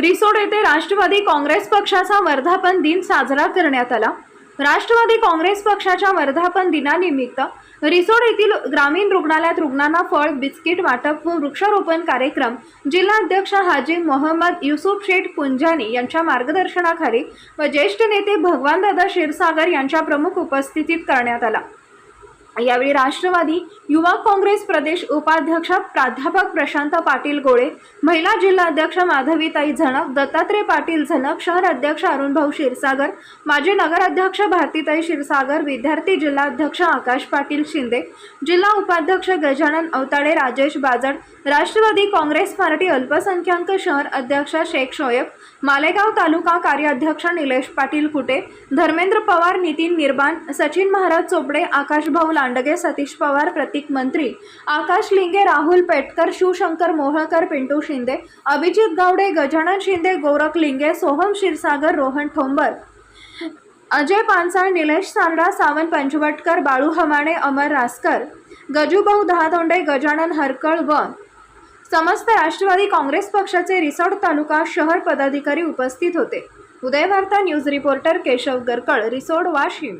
रिसोड येथे राष्ट्रवादी काँग्रेस पक्षाचा वर्धापन दिन साजरा करण्यात आला. राष्ट्रवादी काँग्रेस पक्षाच्या वर्धापन दिनानिमित्त रिसोड येथील ग्रामीण रुग्णालयात रुग्णांना फळ बिस्किट वाटप व वृक्षारोपण कार्यक्रम जिल्हाध्यक्ष हाजी मोहम्मद युसुफ शेठ पुंजानी यांच्या मार्गदर्शनाखाली व ज्येष्ठ नेते भगवानदादा क्षीरसागर यांच्या प्रमुख उपस्थितीत करण्यात आला. यावेळी राष्ट्रवादी युवा काँग्रेस प्रदेश उपाध्यक्ष प्राध्यापक प्रशांत पाटील गोळे महिला जिल्हाध्यक्ष माधवीताई झणक दत्तात्रय पाटील झणक शहर अध्यक्ष अरुणभाऊ क्षीरसागर माजी नगराध्यक्ष भारतीताई क्षीरसागर विद्यार्थी जिल्हाध्यक्ष आकाश पाटील शिंदे जिल्हा उपाध्यक्ष गजानन अवताडे राजेश बाजड राष्ट्रवादी काँग्रेस पार्टी अल्पसंख्याक शहर अध्यक्ष शेख शोएब मालेगाव तालुका कार्याध्यक्ष निलेश पाटील कुटे धर्मेंद्र पवार नितीन निर्बान सचिन महाराज चोपडे आकाशभाऊ लांडगे सतीश पवार प्रतीक मंत्री आकाश लिंगे राहुल पेटकर शिवशंकर मोहळकर पिंटू शिंदे अभिजित गावडे गजानन शिंदे गोरख लिंगे सोहम क्षीरसागर रोहन ठोंबर अजय पानसाळ निलेश सांडा सावंत पंचवटकर बाळू हमाणे अमर रासकर गजूभाऊ दहातोंडे गजानन हरकळ व समस्त राष्ट्रवादी काँग्रेस पक्षाचे रिसोड तालुका शहर पदाधिकारी उपस्थित होते. Udayvarta news reporter Keshav Garkal Risod Washim.